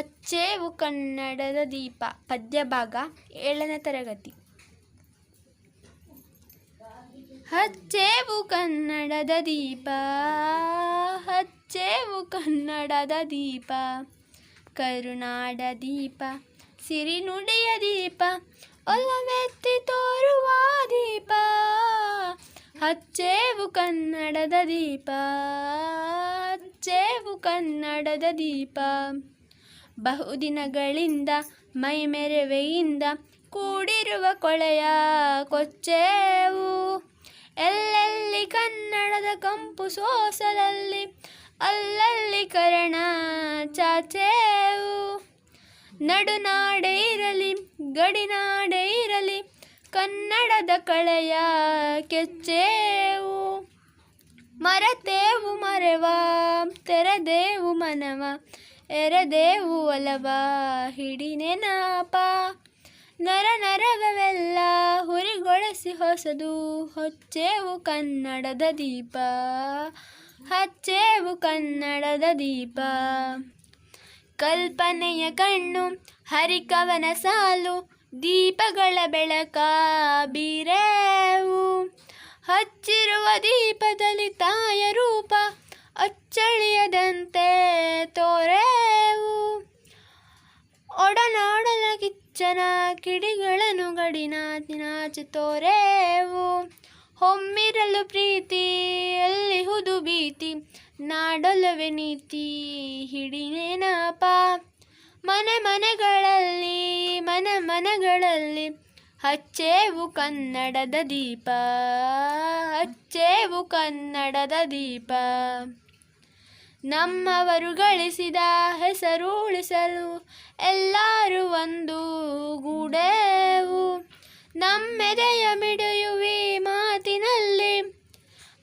ಹಚ್ಚೇವು ಕನ್ನಡದ ದೀಪ. ಪದ್ಯ ಭಾಗ ಏಳನೇ ತರಗತಿ. ಹಚ್ಚೇವು ಕನ್ನಡದ ದೀಪ. ಹಚ್ಚೇವು ಕನ್ನಡದ ದೀಪ. ಕರುನಾಡ ದೀಪ. ಸಿರಿನುಡಿಯ ದೀಪ. ಒಲವೆತ್ತಿ ತೋರುವ ದೀಪ. ಹಚ್ಚೇವು ಕನ್ನಡದ ದೀಪ. ಹಚ್ಚೇವು ಕನ್ನಡದ ದೀಪ. ಬಹುದಿನಗಳಿಂದ, ಮೈಮೆರವೆಯಿಂದ ಕೂಡಿರುವ ಕೊಳೆಯ ಕೊಚ್ಚೇವು. ಎಲ್ಲೆಲ್ಲಿ ಕನ್ನಡದ ಕಂಪು ಸೋಸಲಲ್ಲಿ, ಅಲ್ಲಲ್ಲಿ ಕರಣ ಚಾಚೇವು. ನಡುನಾಡೆ ಇರಲಿ, ಗಡಿನಾಡೆ ಇರಲಿ, ಕನ್ನಡದ ಕಳೆಯ ಕೆಚ್ಚೇವು ಮರತೇವು ಮರೆವ, ತೆರೆದೇವು ಮನವ, ಎರೆದೇವು ಒಲವ ಹಿಡಿ ನೆನಪ ನರ ನರವೆಲ್ಲ ಹುರಿಗೊಳಿಸಿ ಹೊಸದು, ಹೊಚ್ಚೇವು ಕನ್ನಡದ ದೀಪ. ಹಚ್ಚೇವು ಕನ್ನಡದ ದೀಪ. ಕಲ್ಪನೆಯ ಕಣ್ಣು, ಹರಿಕವನ ಸಾಲು, ದೀಪಗಳ ಬೆಳಕ ಬೀರೇವು ಹಚ್ಚಿರುವ ದೀಪದಲ್ಲಿ ತಾಯ ರೂಪ, ಅಚ್ಚಳಿಯದಂತೆ ತೋರೆವು. ಒಡನಾಡಲ ಕಿಚ್ಚನ ಕಿಡಿಗಳನ್ನು ಗಡಿನಾಚಿ ತೋರೆವು. ಹೊಮ್ಮಿರಲು ಪ್ರೀತಿ, ಎಲ್ಲಿಹುದು ಭೀತಿ ನಾಡೊಲವೆ ನೀತಿ ಹಿಡಿನೇನಪ್ಪ ನೆನಪ ಮನೆ ಮನೆಗಳಲ್ಲಿ ಮನ ಮನಗಳಲ್ಲಿ ಹಚ್ಚೇವು ಕನ್ನಡದ ದೀಪ, ಹಚ್ಚೇವು ಕನ್ನಡದ ದೀಪ. ನಮ್ಮವರು ಗಳಿಸಿದ ಹೆಸರು ಉಳಿಸಲು ಎಲ್ಲರೂ ಒಂದು ಗೂಡೇವು. ನಮ್ಮೆದೆಯ ಮಿಡಿಯುವಿ ಮಾತಿನಲ್ಲಿ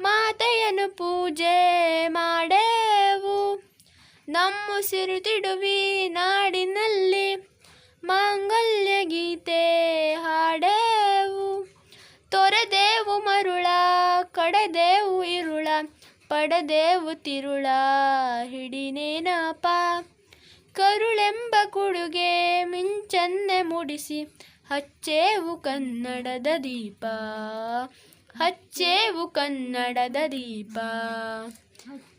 ಮಾತೆಯನ್ನು ಪೂಜೆ ಮಾಡೇವು. ನಮ್ಮುಸಿರು ತಿಡುವಿ ನಾಡಿನಲ್ಲಿ ಮಾಂಗಲ್ಯ ಗೀತೆ ಹಾಡೇವು. ತೊರೆದೇವು ಮರುಳ, ಕಡೆದೇವು ಇರುಳ, ಪಡೆದೇವು ತಿರುಳ ಹಿಡಿನೇನಪ ಕರುಳೆಂಬ ಕುಡುಗೆ ಮಿಂಚನ್ನೆ ಮುಡಿಸಿ, ಹಚ್ಚೇವು ಕನ್ನಡದ ದೀಪ. ಹಚ್ಚೇವು ಕನ್ನಡದ ದೀಪ.